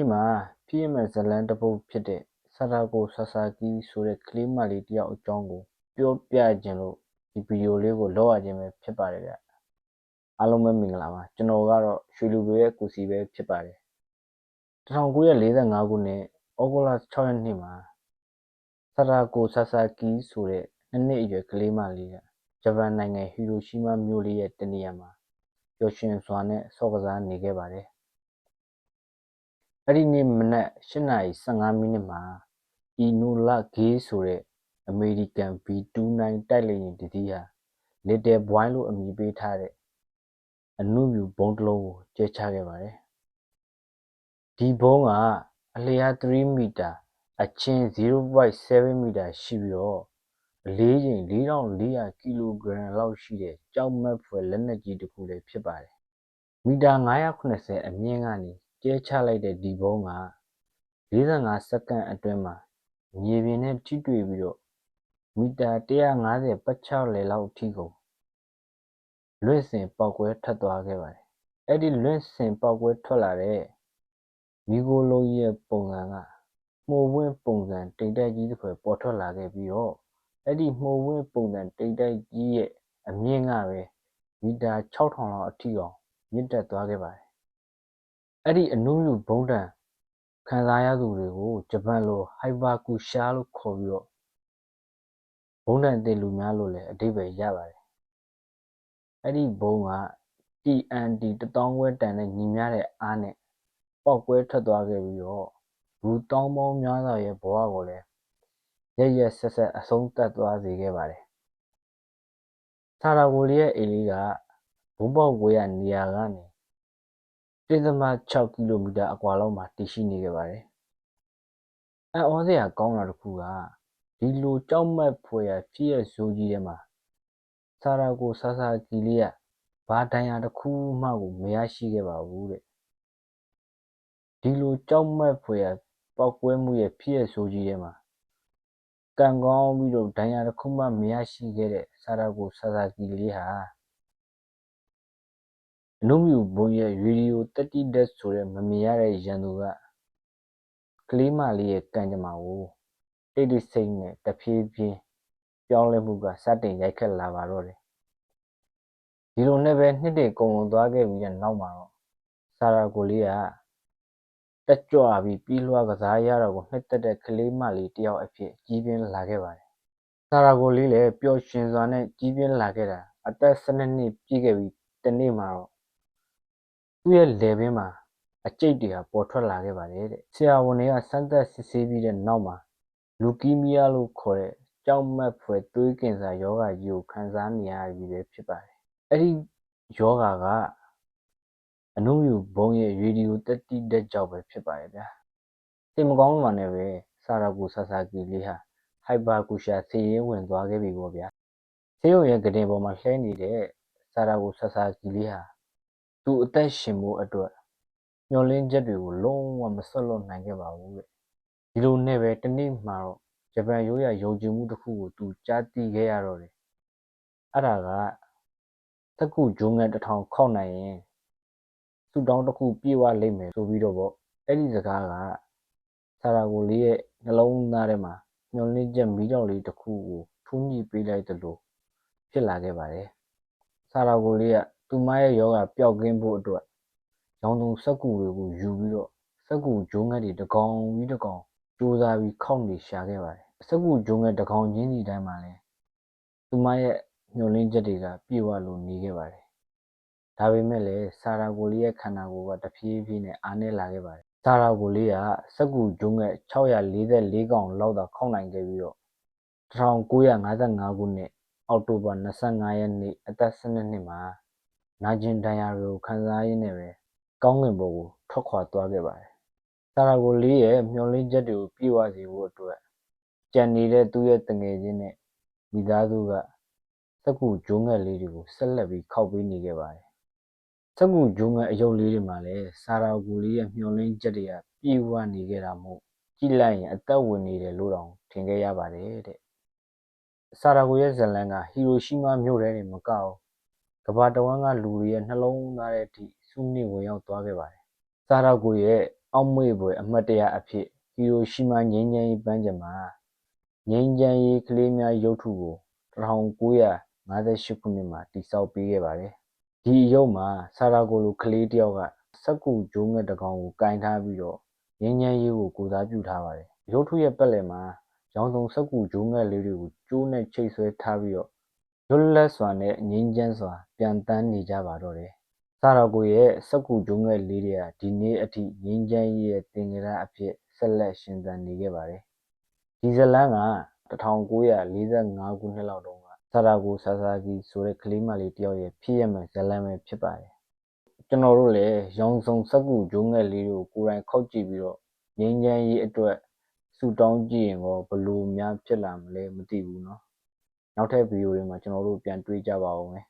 ဒီနေ့မှာ ဖြစ်ရမယ့်ဇတ်လံတစ်ပုဒ်ဖြစ်တဲ့ ဆာဒါကို ဆာဆာကီ ဆိုတဲ့ ကလေးမလေးတစ်ယောက်အကြောင်းကို ပြောပြခြင်းလို့ ဒီဗီဒီယိုလေးကိုလောက်ရခြင်းပဲ ဖြစ်ပါတယ်ဗျ အားလုံးပဲ မင်္ဂလာပါ ကျွန်တော်ကတော့ ရွှေလူပြရဲ့ ကိုစီပဲ ဖြစ်ပါတယ် 1945 ခုနှစ်ဩဂုတ်လ 6 ရက်နေ့မှာ ဆာဒါကို ဆာဆာကီ ဆိုတဲ့ နှစ်နှစ်အရွယ် ကလေးမလေးက ဂျပန်နိုင်ငံ ဟီရိုရှီးမားမြို့လေးရဲ့တနေရာမှာ ပျော်ရွှင်စွာနဲ့ ဆော့ကစားနေခဲ့ပါတယ် အဲ့ဒီနေ့မနက်8:15မိနစ်မှာအီနိုလာဂေးဆိုတဲ့အမေရိကန် B29 တိုက်လေယာဉ်တစ်စီးဟာ Little Boy လို့အမည်ပေးထားတဲ့အနုမြူဘုံတစ်လုံးကိုကျဲချခဲ့ပါတယ်။ဒီဘုံကအလျား3မီတာ အချင်း0.7မီတာရှိပြီးတော့အလေးချိန်4400ကီလိုဂရမ်လောက်ရှိတဲ့ကြောက်မက်ဖွယ်လက်နက်ကြီးတစ်ခုလည်းဖြစ်ပါတယ်။မီတာ980အမြင့်ကနေ ကျဲချလိုက်တဲ့ဒီဘုံက45စက္ကန့်အတွင်းမှာမြေပြင်နဲ့ထိတွေ့ပြီးတော့မီတာ150ပတ်ချောက်လေလောက်အထိကိုလွင့်စင်ပောက်ကွဲထွက်သွားခဲ့ပါတယ်။အဲ့ဒီလွင့်စင်ပောက်ကွဲထွက်လာတဲ့မီဂိုလုံးရဲ့ပုံစံကမှုံဝင်းပုံစံတိမ်တိုက်ကြီးတစ်ခွဲပေါ်ထွက်လာခဲ့ပြီးတော့အဲ့ဒီမှုံဝင်းပုံစံတိမ်တိုက်ကြီးရဲ့အမြင့်ကပဲမီတာ6000လောက်အထိအောင်မြင့်တက်သွားခဲ့ပါတယ်။ အဲ့ဒီအနုမြူဘုံတံခံစားရသူတွေကိုဂျပန်လိုဟိုက်ဘာကူရှာလို့ခေါ်ပြီးတော့ဘုံတံတင်လူများလို့လည်းအဓိပ္ပာယ်ရပါတယ်။အဲ့ဒီဘုံက TNT 1000ဝဲတန်နဲ့ညီမျှတဲ့အားနဲ့ပောက်ကွဲထွက်သွားခဲ့ပြီးတော့လူတောင်းပေါင်းများစွာရဲ့ဘဝကိုလည်းရရက်ဆက်ဆက်အဆုံးသတ်သွားစေခဲ့ပါတယ်။ဆာရာဂိုလီရဲ့အိမ်လေးကဘုံပေါက်ကွဲရနေရာကနေ 1.6 ကီလိုမီတာအကွာလောက်မှာ တည်ရှိနေခဲ့ပါတယ်။အံ့ဩစရာကောင်းတာတစ်ခုကဒီလိုကြောက်မက်ဖွယ်ရာဖြစ်ရဆိုးကြီးထဲမှာဆာရာကိုဆာဆာကီလေးကဘာဒဏ်ရာတစ်ခုမှကိုမရရှိခဲ့ပါဘူးတဲ့။ဒီလိုကြောက်မက်ဖွယ်ရာပောက်ကွဲမှုရဲ့ဖြစ်ရဆိုးကြီးထဲမှာကံကောင်းပြီးတော့ဒဏ်ရာတစ်ခုမှမရရှိခဲ့တဲ့ဆာရာကိုဆာဆာကီလေးဟာ အနုမြူဘုံရဲ့ ရေဒီယိုတက်တိတက်ဆိုတဲ့ မမြင်ရတဲ့ရန်သူက ကလေးမလေးရဲ့ ကံကြမ္မာကို တိတ်တိတ်ဆိတ်နဲ့ တဖြည်းဖြည်း ပြောင်းလဲမှုက စတင်ရိုက်ခတ်လာပါတော့တယ် ဒီလိုနဲ့ပဲ နှစ်တည်းကုံကုံသွားခဲ့ပြီးတဲ့နောက်မှာတော့ ဆာရာကိုလေးက တက်ကြွပြီး ပြီးလွှားကစားရတော့ကို နှစ်သက်တဲ့ ကလေးမလေးတယောက်အဖြစ် ကြီးပြင်းလာခဲ့ပါတယ် ဆာရာကိုလေးလည်း ပျော်ရွှင်စွာနဲ့ ကြီးပြင်းလာခဲ့တာ အသက် ၁၂ နှစ်ပြည့်ခဲ့ပြီး တနေ့မှာတော့ သူ့ရဲ့လယ်ပင်းမှာ အကျိတ်တွေဟာ ပေါ်ထွက်လာခဲ့ပါတယ်တဲ့ဆရာဝန်တွေက စမ်းသပ်စစ်ဆေးပြီးတဲ့နောက်မှာ လူကီမီးယားလို့ခေါ်တဲ့ ကြောက်မက်ဖွယ်သွေးကင်ဆာယောဂကြီးကို ခံစားနေရပြီပဲဖြစ်ပါတယ်အဲ့ဒီယောဂကအနုမြူဘုံရဲ့ရေဒီယိုတက်တိတက်ကြောက်ပဲဖြစ်ပါတယ်ဗျာစိတ်မကောင်းမှလည်းပဲဆာရာကူဆာဆာကီလေးဟာဟိုက်ဘာကူရှာဆေးရင်ဝင်သွားခဲ့ပြီပေါ့ဗျာဆေးရုံရဲ့ကတင်ပေါ်မှာလှဲနေတဲ့ဆာရာကူဆာဆာကီလေးဟာ သူအသက်ရှင်ဖို့အတွက်မျောလင်းချက်တွေကိုလုံးဝမဆွတ်လွတ်နိုင်ခဲ့ပါဘူးတဲ့ဒီလိုနဲ့ပဲတနေ့မှတော့ဂျပန်ရိုးရာယုံကြည်မှုတစ်ခုကိုသူကြားသိခဲ့ရတော့တယ်အဲ့ဒါကတက္ကုဂျုံငယ်တစ်ထောင်ခောက်နိုင်ရင်ဆူတောင်းတစ်ခုပြေဝလိမ့်မယ်ဆိုပြီးတော့ပေါ့အဲ့ဒီစကားကဆာရာကိုလေးရဲ့နှလုံးသားထဲမှာညှော်လင့်ချက်မီးတောက်လေးတစ်ခုကိုထွန်းညှိပေးလိုက်သလိုဖြစ်လာခဲ့ပါတယ်ဆာရာကိုလေးက သူမရဲ့ယောဂပျောက်ကင်းဖို့အတွက်ရောင်စုံစက်ကူတွေကိုယူပြီးတော့စက်ကူဂျုံငက်တွေတကောင်ပြီးတကောင်စူးစမ်းပြီးခောက်နေရှာခဲ့ပါတယ်စက်ကူဂျုံငက်တကောင်ချင်းစီတိုင်းမှာလဲသူမရဲ့ညှို့လင်းချက်တွေကပြေဝလို့နေခဲ့ပါတယ်ဒါပေမဲ့လည်းဆာရာကိုလေးရဲ့ခန္ဓာကိုယ်ကတဖြည်းဖြည်းနဲ့အားနည်းလာခဲ့ပါတယ်ဆာရာကိုလေးကစက်ကူဂျုံငက်644ကောင်လောက်သာခောက်နိုင်ခဲ့ပြီးတော့1955ခုနှစ်အောက်တိုဘာ25ရက်နေ့အသက်12နှစ်မှာ နာကျင်ဒဏ်ရာတွေကိုခံစားရင်းနဲ့ပဲကောင်းကင်ဘုံကိုထွက်ခွာသွားခဲ့ပါတယ်။ဆာရာကိုလေးရဲ့မျှော်လင့်ချက်တွေကိုပြည့်ဝစေဖို့အတွက်ကြံနေတဲ့သူ့ရဲ့တငယ်ချင်းနဲ့မိသားစုကစက်ကူဂျုံငက်လေးတွေကိုဆက်လက်ပြီးခောက်ပေးနေခဲ့ပါတယ်။စက်ကူဂျုံငက်အယုတ်လေးတွေမှာလည်းဆာရာကိုလေးရဲ့မျှော်လင့်ချက်တွေကပြည့်ဝနေခဲ့တာမို့ကြည့်လိုက်ရင်အသက်ဝင်နေတယ်လို့တောင်ထင်ခဲ့ရပါတယ်တဲ့။ဆာရာကိုရဲ့ဇလန်ကဟီရိုရှီးမားမြို့ထဲနေမကောက်က ဘာတဝန်းကလူတွေရဲ့နှလုံးသားထဲအထိစူးနှိဝင်ရောက်သွားခဲ့ပါတယ်။ဆာရာကိုရဲ့အောက်မေ့ဖွယ်အမှတ်တရအဖြစ်ဟီရိုရှီမာငြိမ်းချမ်းရေးပန်းခြံမှာငြိမ်းချမ်းရေးကလေးများရုပ်ထုကို1958ခုနှစ်မှာတည်ဆောက်ပေးခဲ့ပါတယ်။ဒီအရုပ်မှာဆာရာကိုလိုကလေးတစ်ယောက်ကစက္ကူကျိုးငှက်တစ်ကောင်ကိုကင်ထားပြီးတော့ငြိမ်းချမ်းရေးကိုကိုယ်စားပြုထားပါတယ်။ရုပ်ထုရဲ့ပတ်လည်မှာရောင်စုံစက္ကူကျိုးငှက်လေးတွေကိုကျိုးနဲ့ချိတ်ဆွဲထားပြီးတော့ လွတ်လပ်စွာနဲ့ငြိမ်းချမ်းစွာပြန်တမ်းနေကြပါတော့တယ်။ဆာရာကိုရဲ့စက္ကူကျိုးငှက်လေးတွေကဒီနေ့အထိငြိမ်းချမ်းရေးရဲ့သင်္ကေတအဖြစ်ဆက်လက်ရှင်သန်နေခဲ့ပါတယ်။ဒီဇတ်လန်းက1945ခုနှစ်လောက်တုန်းကဆာရာကိုဆာဆာကီဆိုတဲ့ကလေးမလေးတစ်ယောက်ရဲ့ဖြစ်ရမှန်ဇတ်လန်းပဲဖြစ်ပါတယ်။ကျွန်တော်တို့လည်းရောင်စုံစက္ကူကျိုးငှက်လေးတွေကိုကိုယ်တိုင်ခောက်ကြည့်ပြီးတော့ငြိမ်းချမ်းရေးအတွက်ဆုတောင်းကြည့်ရင်ရောဘယ်လိုများဖြစ်လာမလဲမသိဘူးเนาะ။ နောက်ထပ်ဗီဒီယိုတွေမှာကျွန်တော်တို့ပြန်တွေ့ကြပါဦးမယ်။